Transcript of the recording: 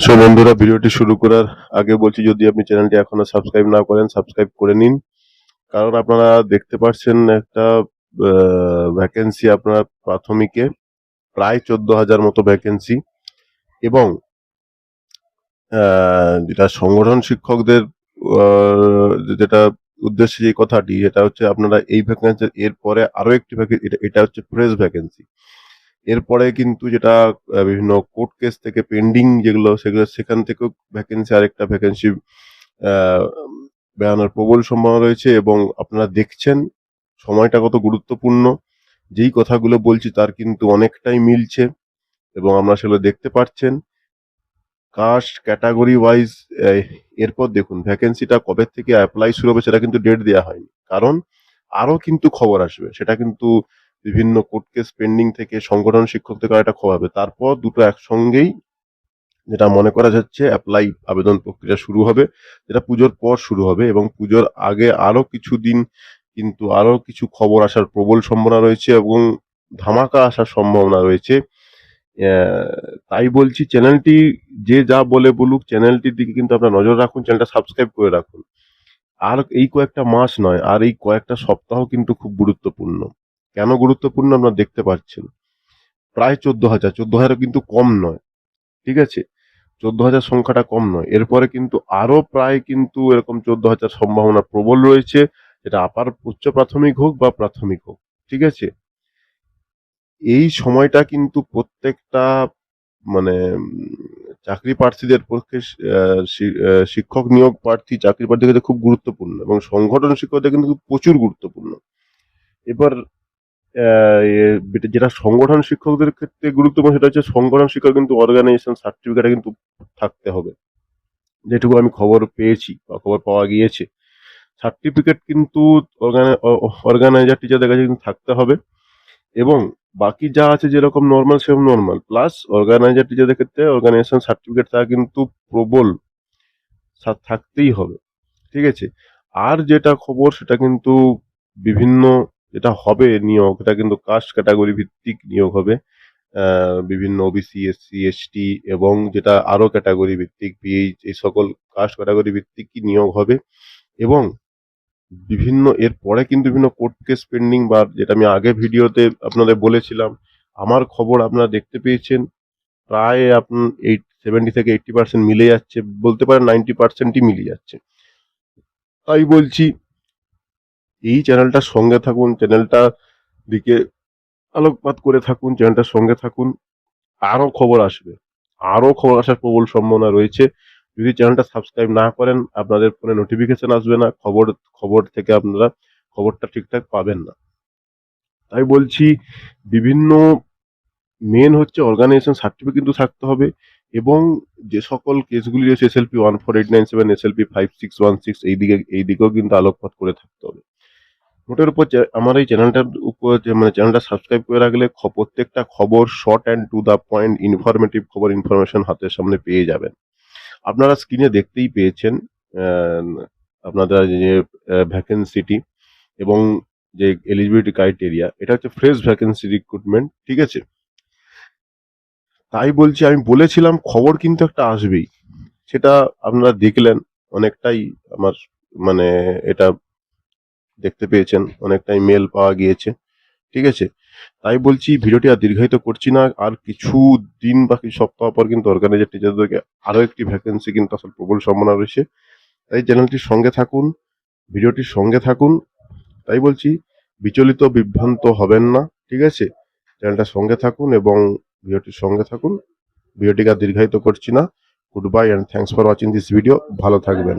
So বন্ধুরা, ভিডিওটি শুরু করার আগে বলছি, যদি আপনি চ্যানেলটি এখনও সাবস্ক্রাইব না করেন, সাবস্ক্রাইব করে নিন। কারণ আপনারা দেখতে পাচ্ছেন একটা ভ্যাকেন্সি আপনার প্রাথমিকে, প্রায় চোদ্দ হাজার মতো ভ্যাকেন্সি এবং যেটা সংগঠন শিক্ষকদের যেটা উদ্দেশ্যে যে কথাটি, এটা হচ্ছে আপনারা এই ভ্যাকেন্সি এরপরে আরও একটি ভ্যাকেন্সি এটা এটা হচ্ছে ফ্রেশ ভ্যাকেন্সি এরপরে কিন্তু যেটা বিভিন্ন কোর্ট কেস থেকে পেন্ডিং যেগুলো, সেগুলো সেখান থেকেও ভ্যাকেন্সি আরেকটা ভ্যাকেন্সি বেরানোর প্রবল সম্ভাবনা রয়েছে এবং আপনারা দেখছেন, সময়টা কত গুরুত্বপূর্ণ। যেই কথাগুলো বলছি তার কিন্তু অনেকটাই মিলছে এবং আমরা সেগুলো দেখতে পাচ্ছেন। কাস্ট ক্যাটাগরি ওয়াইজ এরপর দেখুন ভ্যাকেন্সিটা কবে থেকে অ্যাপ্লাই শুরু হবে সেটা কিন্তু ডেট দেওয়া হয়নি। কারণ আরও কিন্তু খবর আসবে, সেটা কিন্তু বিভিন্ন কোর্ট কেস পেন্ডিং থেকে সংগঠন শিক্ষক থেকে একটা খবর হবে। তারপর দুটো একসঙ্গেই যেটা মনে করা যাচ্ছে অ্যাপ্লাই আবেদন প্রক্রিয়া শুরু হবে, যেটা পুজোর পর শুরু হবে এবং পুজোর আগে আরও কিছু দিন কিন্তু আরও কিছু খবর আসার প্রবল সম্ভাবনা রয়েছে এবং ধামাকা আসার সম্ভাবনা রয়েছে। তাই বলছি চ্যানেলটি যে যা বলে বলুক চ্যানেলটির দিকে কিন্তু আপনার নজর রাখুন চ্যানেলটা সাবস্ক্রাইব করে রাখুন। আর এই কয়েকটা মাস নয়, আর এই কয়েকটা সপ্তাহ কিন্তু খুব গুরুত্বপূর্ণ। কেন গুরুত্বপূর্ণ আপনারা দেখতে পাচ্ছেন প্রায় চোদ্দ হাজার চোদ্দ হাজার কিন্তু কম নয়, ঠিক আছে? চোদ্দ হাজার সংখ্যাটা কম নয়। এরপরে কিন্তু আরও প্রায় কিন্তু এরকম চোদ্দ হাজার সম্ভাবনা প্রবল রয়েছে, যেটা আপার উচ্চ প্রাথমিক হোক বা প্রাথমিক হোক, ঠিক আছে? এই সময়টা কিন্তু প্রত্যেকটা মানে চাকরি প্রার্থীদের পক্ষে শিক্ষক নিয়োগ প্রার্থী, চাকরি প্রার্থীর কাছে খুব গুরুত্বপূর্ণ এবং সংগঠন শিক্ষকদের কিন্তু প্রচুর গুরুত্বপূর্ণ। এবার যেটা- সংগঠন শিক্ষকদের ক্ষেত্রে গুরুত্বপূর্ণ সেটা হচ্ছে সংগঠন শিক্ষক কিন্তু অর্গানাইজেশন সার্টিফিকেট কিন্তু থাকতে হবে। যেটুকু আমি খবর পেয়েছি বা খবর পাওয়া গিয়েছে। সার্টিফিকেট কিন্তু অর্গানাইজার টিচারদের কাছে কিন্তু থাকতে হবে এবং বাকি যা আছে যেরকম নর্মাল সেরকম নর্মাল প্লাস অর্গানাইজার টিচারদের ক্ষেত্রে অর্গানাইজেশন সার্টিফিকেট তা কিন্তু প্রবল থাকতেই হবে। ঠিক আছে? আর যেটা খবর সেটা কিন্তু বিভিন্ন যেটা হবে নিয়োগ, এটা কিন্তু কাস্ট ক্যাটাগরি ভিত্তিক নিয়োগ হবে। বিভিন্ন ওবিসি এসসি এসটি এবং যেটা আরও ক্যাটাগরি ভিত্তিক পিএইচ এই সকল কাস্ট ক্যাটাগরি ভিত্তিক কি নিয়োগ হবে। এবং বিভিন্ন, এর পরে কিন্তু বিভিন্ন কোর্ট কেস পেন্ডিং বা যেটা আমি আগে ভিডিওতে আপনাদের বলেছিলাম, আমার খবর আপনারা দেখতে পেয়েছেন। প্রায় আপনার এইট সেভেন্টি থেকে এইটটি পার্সেন্ট মিলে যাচ্ছে, বলতে পারেন নাইনটি পার্সেন্টই মিলে যাচ্ছে। তাই বলছি এই চ্যানেলটার সঙ্গে থাকুন চ্যানেলটা দিকে আলোকপাত করে থাকুন চ্যানেলটার সঙ্গে থাকুন আরও খবর আসবে। আরও খবর আসার প্রবল সম্ভাবনা রয়েছে। যদি চ্যানেলটা সাবস্ক্রাইব না করেন, আপনাদের ফোনে নোটিফিকেশন আসবে না, খবর খবর থেকে আপনারা খবরটা ঠিকঠাক পাবেন না। তাই বলছি, বিভিন্ন মেন হচ্ছে অর্গানাইজেশন সার্টিফিকেট কিন্তু থাকতে হবে এবং যে সকল কেসগুলি রয়েছে SLP one four eight nine seven S SLP five six one six এই দিকে, এই দিকেও কিন্তু আলোকপাত করে থাকতে হবে। মোটের উপর আমার এই চ্যানেলটার উপর যে মানে চ্যানেলটা সাবস্ক্রাইব করে রাখলে প্রত্যেকটা খবর short and to the point informative খবর ইনফরমেশন হাতের সামনে পেয়ে যাবেন। আপনারা স্ক্রিনে দেখতেই পেয়েছেন আপনাদের যে ভ্যাকেন্সিটি এবং যে এলিজিবিলিটি ক্রাইটেরিয়া এটা হচ্ছে ফ্রেশ ভ্যাকেন্সি রিক্রুটমেন্ট ঠিক আছে? তাই বলছি, আমি বলেছিলাম খবর কিন্তু একটা আসবেই। সেটা আপনারা দেখলেন, অনেকটাই আমার মানে এটা দেখতে পেয়েছেন অনেকটাই মেল পাওয়া গিয়েছে। ঠিক আছে? তাই বলছি, ভিডিওটি আর দীর্ঘায়িত করছি না, আর কিছু দিন বা কিছু সপ্তাহ পর কিন্তু অর্গানাইজার টিচারদেরকে আরও একটি ভ্যাকেন্সি কিন্তু আসলে প্রবল সম্ভাবনা রয়েছে। তাই চ্যানেলটির সঙ্গে থাকুন ভিডিওটির সঙ্গে থাকুন। তাই বলছি, বিচলিত, বিভ্রান্ত হবেন না, ঠিক আছে? চ্যানেলটার সঙ্গে থাকুন এবং ভিডিওটির সঙ্গে থাকুন। ভিডিওটিকে আর দীর্ঘায়িত করছি না। Good bye and thanks for watching this video ভালো থাকবেন।